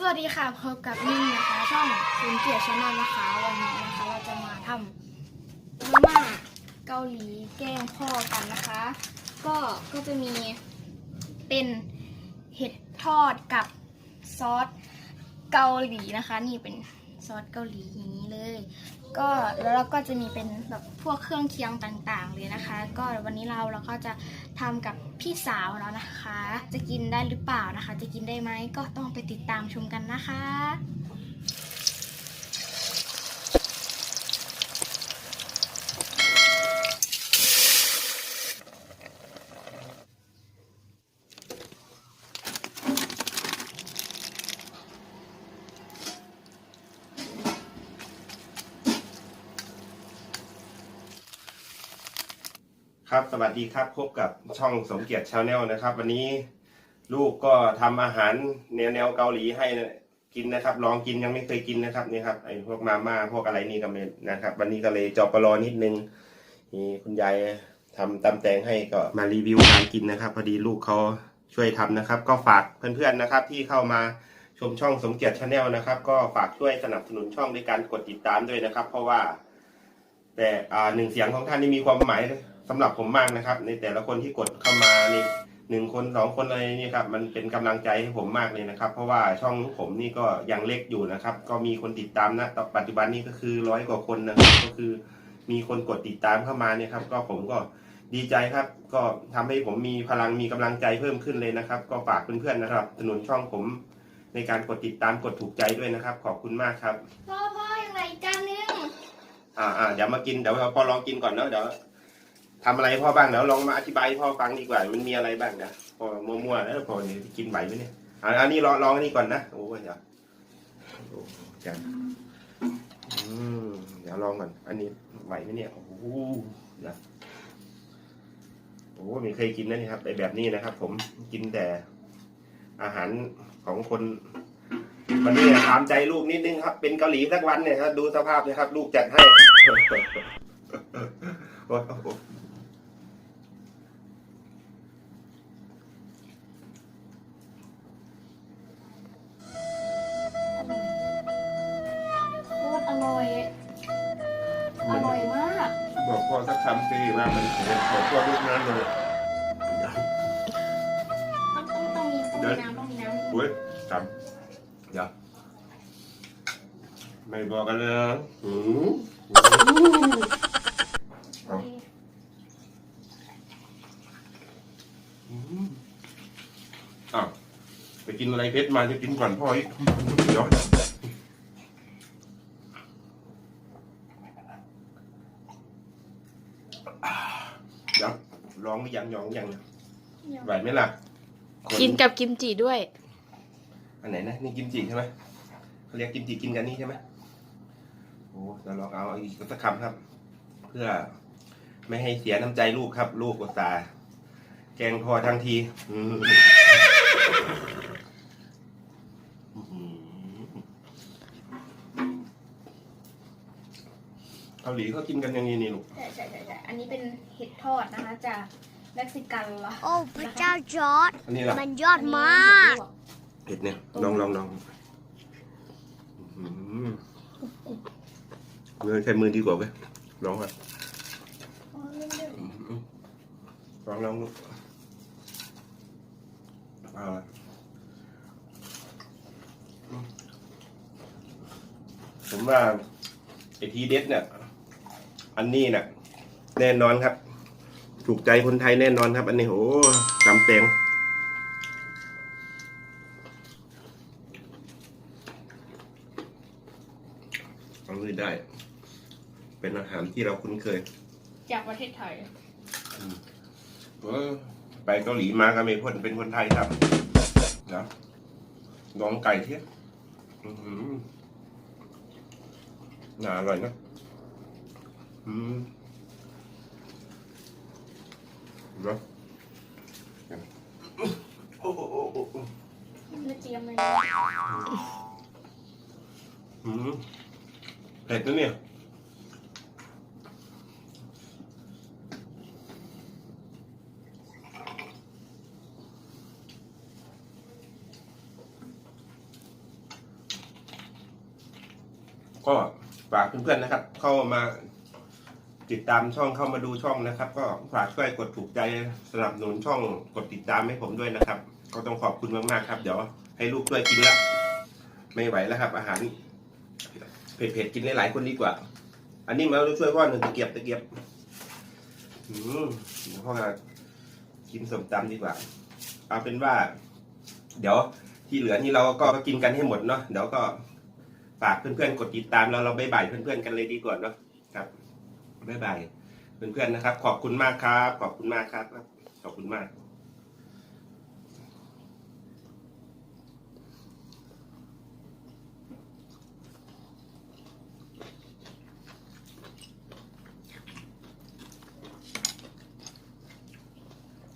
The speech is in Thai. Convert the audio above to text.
สวัสดีค่ะพบกับนิ่งนะคะ ช่องคุณเกียรติชาแนลนะคะวันนี้นะคะเราจะมาทำมาม่าเกาหลีแกล้งพ่อกันนะคะ ก็ก็จะมีเป็นเห็ดทอดกับซอสเกาหลีนะคะ นี่เป็นซอสเกาหลีอย่างนี้เลย ก็แล้วเราก็จะมีเป็นแบบพวกเครื่องเคียงต่างๆ เลยนะคะ ก็วันนี้เราเราก็จะทำกับพี่สาวแล้วนะคะ จะกินได้หรือเปล่านะคะ จะกินได้ไหมก็ต้องไปติดตามชมกันนะคะ ครับสวัสดีครับพบกับช่องสมเกียรติชาแนลนะครับ วันนี้ลูกก็ทำอาหารแนวแนวเกาหลีให้กินนะครับ ลองกินยังไม่เคยกินนะครับนี่ครับไอ้พวกมาม่าพวกอะไรนี่ก็ไม่นะครับ วันนี้ก็เลยจอปลอนิดนึงนี่คุณยายทำตำแตงให้ก็มารีวิวการกินนะครับ พอดีลูกเขาช่วยทำนะครับ ก็ฝากเพื่อนๆนะครับ ที่เข้ามาชมช่องสมเกียรติชาแนลนะครับ ก็ฝากช่วยสนับสนุนช่องด้วยการกดติดตามด้วยนะครับ เพราะว่า แต่หนึ่งเสียงของท่านนี่มีความหมาย สำหรับผมมากนะครับ ในแต่ละคนที่กดเข้ามานี่หนึ่งคนสองคนอะไรนี่ครับมันเป็นกำลังใจให้ผมมากเลยนะครับ เพราะว่าช่องผมนี่ก็ยังเล็กอยู่นะครับ ก็มีคนติดตามนะตอนปัจจุบันนี้ก็คือร้อยกว่าคนนะครับก็คือมีคนกดติดตามเข้ามาเนี่ยครับ ก็ผมก็ดีใจครับ ก็ทำให้ผมมีพลังมีกำลังใจเพิ่มขึ้นเลยนะครับ ก็ฝากเพื่อนๆนะครับสนุนช่องผมในการกดติดตามกดถูกใจด้วยนะครับ ขอบคุณมากครับพ่อพ่อยังไงจานนึงอ่าอ่าเดี๋ยวมากินเดี๋ยวพอลองกินก่อนเนาะเดี๋ยว ทำอะไรพ่อบ้างเดี๋ยวลองมาอธิบายพ่อฟังดีกว่า มันมีอะไรบ้างนะพอมั่วๆแล้วพอเนี่ยกินไหวไหมเนี่ยอันนี้ลองลองอันนี้ก่อนนะโอ้ยเดี๋ยวโอ้จังเดี๋ยวลองก่อน อันนี้ไหวไหมเนี่ยโอ้โหเดี๋ยวโอ้ไม่เคยกินนะนี่ครับไอแบบนี้นะครับ ผมกินแต่อาหารของคนวันนี้ถามใจลูกนิดนึงครับ เป็นเกาหลีสักวันเนี่ยครับดูสภาพเลยครับ ลูกจัดให้ บอกพ่อสักคำสิว่ามันบอกพ่อลูกนั้นเลยต้องต้องต้องมีต้องมีน้ำต้องมีน้ำโอ้ยคำเดี๋ยวไม่บอกกันเลยนะหืมเอาอืมอ้าวไปกินอะไรเพชรมาจะกินก่อนพ่ออีกเดี๋ยว เดี๋ยวร้องหรือยังยองหรือยังนะไหวไหมล่ะคกินกับกิมจิด้วย อันไหนนะนี่กิมจิใช่ไหมเขาเรียกกิมจิกินกันนี่ใช่ไหมโอ้เราลองเอาอีกสักคำครับ เพื่อไม่ให้เสียน้ำใจลูกครับ ลูกอุตส่าห์แกล้งพ่อทั้งที อืมอื้อหือเกาหลีเขากินกันอย่างนี้นี่ลูก ใช่ใช่ใช่ใช่อันนี้เป็นเห็ดทอดนะคะจากเม็กซิกันเหรอโอ้พระเจ้าจอร์ดอันนี้ล่ะมันยอดมากเผ็ดเนี่ยลองลองลองอื้อหือเงินใช้มือดีกว่าไหมลองอะลองลองดูเอาละผมว่าไอทีเด็ดเนี่ย อันนี้เนี่ยแน่นอนครับ ถูกใจคนไทยแน่นอนครับ อันนี้โอ้ตำแตงเอาเลยได้ เป็นอาหารที่เราคุ้นเคย จากประเทศไทยเออไปเกาหลีมาก็ไม่พ้นเป็นคนไทยครับเดี๋ยวลองไก่เทียบอื้อหือน่าอร่อยนะ อืมเนาะโอ้โหโอ้โหโอ้โหไม่เจียมเลยอืมเผ็ดนะเนี่ยก็ฝากเพื่อนๆนะครับ เข้ามา ติดตามช่องเข้ามาดูช่องนะครับ ก็ฝากช่วยกดถูกใจสนับสนุนช่องกดติดตามให้ผมด้วยนะครับ ก็ต้องขอบคุณมากๆครับ เดี๋ยวให้ลูกด้วยกินละไม่ไหวแล้วครับ อาหารเผ็ดๆกินหลายๆคนดีกว่า อันนี้มาช่วยพ่อหนึ่งตะเกียบตะเกียบอืมพ่อจะกินสมตำดีกว่า เอาเป็นว่า เดี๋ยวที่เหลือนี่เราก็กินกันให้หมดเนาะเดี๋ยวก็ฝากเพื่อนๆกดติดตามแล้วเราบายบายเพื่อนๆกันเลยดีกว่าเนาะครับ บ๊ายบายเพื่อนๆนะครับ ขอบคุณมากครับ ขอบคุณมากครับ ขอบคุณมาก